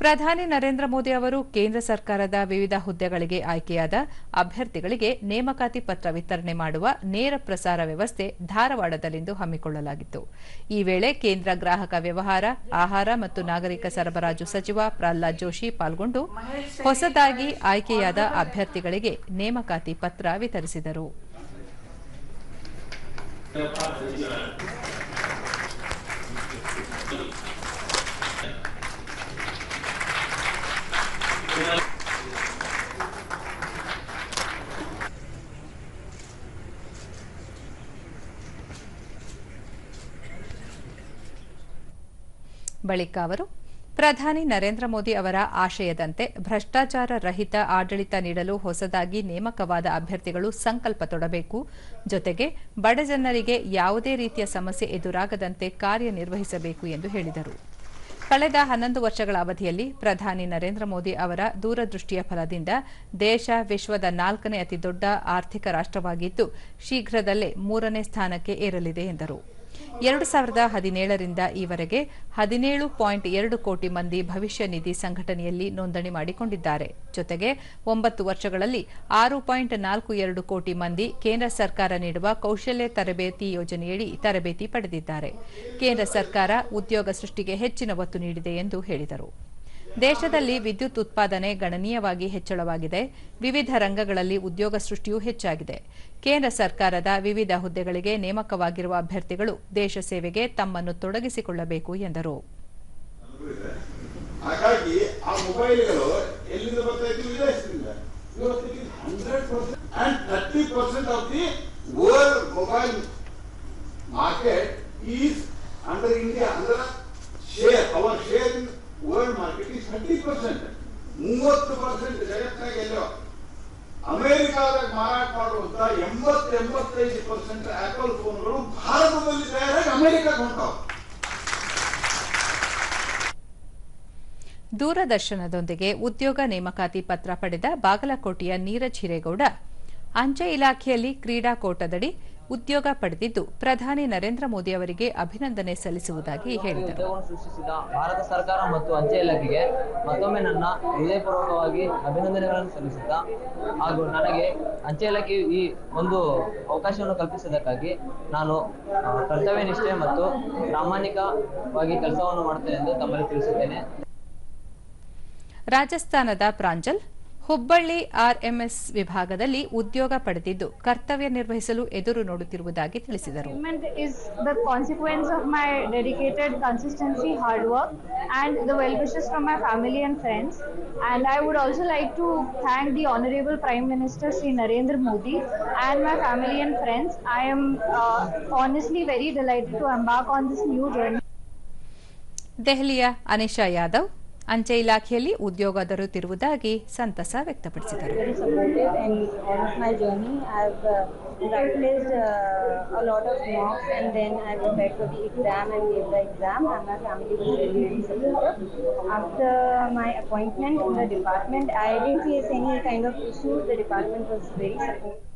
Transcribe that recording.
ಪ್ರಧಾನಿ ನರೇಂದ್ರ ಮೋದಿ ಅವರು ಕೇಂದ್ರ ಸರ್ಕಾರದ ವಿವಿಧ ಹುದ್ದೆಗಳಿಗೆ ಆಯ್ಕೆಯಾದ ಅಭ್ಯರ್ಥಿಗಳಿಗೆ ನೇಮಕಾತಿ ಪತ್ರ ವಿತರಣೆ ಮಾಡುವ ನೇರ ಪ್ರಸಾರ ವ್ಯವಸ್ಥೆ ಧಾರವಾಡದಲ್ಲಿಂದು ಹಮ್ಮಿಕೊಳ್ಳಲಾಗಿತ್ತು. ಈ ವೇಳೆ ಕೇಂದ್ರ ಗ್ರಾಹಕ ವ್ಯವಹಾರ, ಆಹಾರ ಮತ್ತು ನಾಗರಿಕ ಸರಬರಾಜು ಸಚಿವ ಪ್ರಹ್ಲಾದ್ ಜೋಶಿ ಪಾಲ್ಗೊಂಡು ಹೊಸದಾಗಿ ಆಯ್ಕೆಯಾದ ಅಭ್ಯರ್ಥಿಗಳಿಗೆ ನೇಮಕಾತಿ ಪತ್ರ ವಿತರಿಸಿದರು. ಬಳಿಕ ಅವರು, ಪ್ರಧಾನಿ ನರೇಂದ್ರ ಮೋದಿ ಅವರ ಆಶಯದಂತೆ ಭ್ರಷ್ಟಾಚಾರ ರಹಿತ ಆಡಳಿತ ನೀಡಲು ಹೊಸದಾಗಿ ನೇಮಕವಾದ ಅಭ್ಯರ್ಥಿಗಳು ಸಂಕಲ್ಪ ತೊಡಬೇಕು. ಜೊತೆಗೆ ಬಡಜನರಿಗೆ ಯಾವುದೇ ರೀತಿಯ ಸಮಸ್ಯೆ ಎದುರಾಗದಂತೆ ಕಾರ್ಯನಿರ್ವಹಿಸಬೇಕು ಎಂದು ಹೇಳಿದರು. ಕಳೆದ ಹನ್ನೊಂದು ವರ್ಷಗಳ ಅವಧಿಯಲ್ಲಿ ಪ್ರಧಾನಿ ನರೇಂದ್ರ ಮೋದಿ ಅವರ ದೂರದೃಷ್ಟಿಯ ಫಲದಿಂದ ದೇಶ ವಿಶ್ವದ ನಾಲ್ಕನೇ ಅತಿದೊಡ್ಡ ಆರ್ಥಿಕ ರಾಷ್ಟವಾಗಿದ್ದು ಶೀಘ್ರದಲ್ಲೇ ಮೂರನೇ ಸ್ಥಾನಕ್ಕೆ ಏರಲಿದೆ ಎಂದರು. ಎರಡು ಸಾವಿರದ ಹದಿನೇಳರಿಂದ ಈವರೆಗೆ ಹದಿನೇಳು ಪಾಯಿಂಟ್ ಎರಡು ಕೋಟಿ ಮಂದಿ ಭವಿಷ್ಯ ನಿಧಿ ಸಂಘಟನೆಯಲ್ಲಿ ನೋಂದಣಿ ಮಾಡಿಕೊಂಡಿದ್ದಾರೆ. ಜೊತೆಗೆ ಒಂಬತ್ತು ವರ್ಷಗಳಲ್ಲಿ ಆರು ಪಾಯಿಂಟ್ ನಾಲ್ಕು ಎರಡು ಕೋಟಿ ಮಂದಿ ಕೇಂದ್ರ ಸರ್ಕಾರ ನೀಡುವ ಕೌಶಲ್ಯ ತರಬೇತಿ ಯೋಜನೆಯಡಿ ತರಬೇತಿ ಪಡೆದಿದ್ದಾರೆ. ಕೇಂದ್ರ ಸರ್ಕಾರ ಉದ್ಯೋಗ ಸೃಷ್ಟಿಗೆ ಹೆಚ್ಚಿನ ಒತ್ತು ನೀಡಿದೆ ಎಂದು ಹೇಳಿದರು. ದೇಶದಲ್ಲಿ ವಿದ್ಯುತ್ ಉತ್ಪಾದನೆ ಗಣನೀಯವಾಗಿ ಹೆಚ್ಚಳವಾಗಿದೆ. ವಿವಿಧ ರಂಗಗಳಲ್ಲಿ ಉದ್ಯೋಗ ಸೃಷ್ಟಿಯೂ ಹೆಚ್ಚಾಗಿದೆ. ಕೇಂದ್ರ ಸರ್ಕಾರದ ವಿವಿಧ ಹುದ್ದೆಗಳಿಗೆ ನೇಮಕವಾಗಿರುವ ಅಭ್ಯರ್ಥಿಗಳು ದೇಶ ಸೇವೆಗೆ ತಮ್ಮನ್ನು ತೊಡಗಿಸಿಕೊಳ್ಳಬೇಕು ಎಂದರು. Market is under India under share our share in world market is thirty percent ಮೂವತ್ತು ಪರ್ಸೆಂಟ್ ಜಗತ್ತಿನಾಗ ಎಲ್ಲೋ ಅಮೆರಿಕಾದಾಗ ಮಾರಾಟ ಮಾಡುವಂತ ಎಂಬತ್ತು ಎಂಬತ್ತೈದು ಪರ್ಸೆಂಟ್ ಆಪಲ್ ಫೋನ್ಗಳು ಭಾರತದಲ್ಲಿ ತಯಾರಾಗಿ ಅಮೆರಿಕಾಗ ಹೊಂಟಾವ ದೂರದರ್ಶನದೊಂದಿಗೆ ಉದ್ಯೋಗ ನೇಮಕಾತಿ ಪತ್ರ ಪಡೆದ ಬಾಗಲಕೋಟೆಯ ನೀರಜ್ ಹಿರೇಗೌಡ, ಅಂಚೆ ಇಲಾಖೆಯಲ್ಲಿ ಕ್ರೀಡಾಕೋಟದಡಿ ಉದ್ಯೋಗ ಪಡೆದಿದ್ದು ಪ್ರಧಾನಿ ನರೇಂದ್ರ ಮೋದಿ ಅವರಿಗೆ ಅಭಿನಂದನೆ ಸಲ್ಲಿಸುವುದಾಗಿ ಹೇಳಿದರು. ಸೃಷ್ಟಿಸಿದ ಭಾರತ ಸರ್ಕಾರ ಮತ್ತು ಅಂಚೆ ಇಲಾಖೆಗೆ ಮತ್ತೊಮ್ಮೆ ನನ್ನ ಹೃದಯಪೂರ್ವಕವಾಗಿ ಅಭಿನಂದನೆಗಳನ್ನು ಸಲ್ಲಿಸುತ್ತಾ ಹಾಗೂ ನನಗೆ ಅಂಚೆ ಇಲಾಖೆ ಈ ಒಂದು ಅವಕಾಶವನ್ನು ಕಲ್ಪಿಸಿದ್ದಕ್ಕಾಗಿ ನಾನು ಕರ್ತವ್ಯ ನಿಷ್ಠೆ ಮತ್ತು ಪ್ರಾಮಾಣಿಕವಾಗಿ ಕೆಲಸವನ್ನು ಮಾಡುತ್ತೇನೆ ಎಂದು ತಮ್ಮಲ್ಲಿ ತಿಳಿಸುತ್ತೇನೆ. ರಾಜಸ್ಥಾನದ ಪ್ರಾಂಜಲ್ ಹುಬ್ಬಳ್ಳಿ ಆರ್ಎಂಎಸ್ ವಿಭಾಗದಲ್ಲಿ ಉದ್ಯೋಗ ಪಡೆದಿದ್ದು ಕರ್ತವ್ಯ ನಿರ್ವಹಿಸಲು ಎದುರು ನೋಡುತ್ತಿರುವುದಾಗಿ ತಿಳಿಸಿದರು Achievement is the consequence of my dedicated consistency, hard work, and the well wishes from my family and friends. And I would also like to thank the Honorable Prime Minister Sri Narendra Modi and my family and friends. I am uh, honestly very delighted to embark on this new journey. ದೆಹಲಿಯ ಅನಿಶಾ ಯಾದವ್ ಅಂಚೆ ಇಲಾಖೆಯಲ್ಲಿ ಉದ್ಯೋಗ ದೊರೆತಿರುವುದಾಗಿ ಸಂತಸ ವ್ಯಕ್ತಪಡಿಸಿದರು uh, uh, department, I didn't face any kind of issues. The department was very supportive.